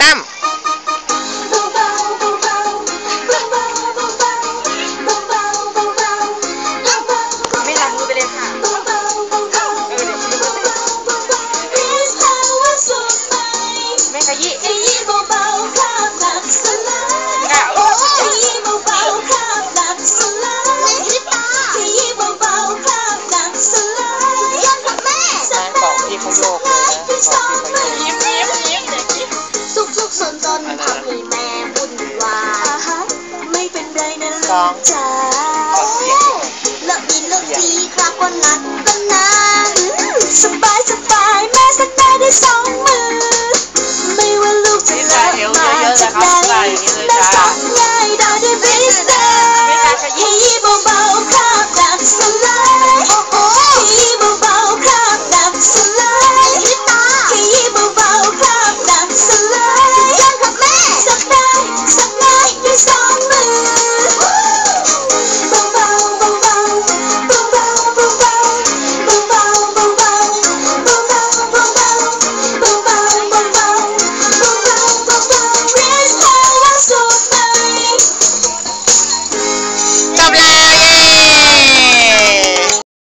สามไม่ล้างมือไปเลยค่ะเออเดี๋ยวไม่ขยี้อ่บอกพี่เขาโยกเลยนะบอกพี่เขาโยก นจนทำให้แม่วุ่นวายไม่เป็นไรนะลูกจ๋าเลิกมีเลิกทีครับวันนัดกันนานสบายสบายแม่สักได้ได้สองมือ ไม่ว่าลูกจะเลิกมาจากไหนแม่สองมื problem.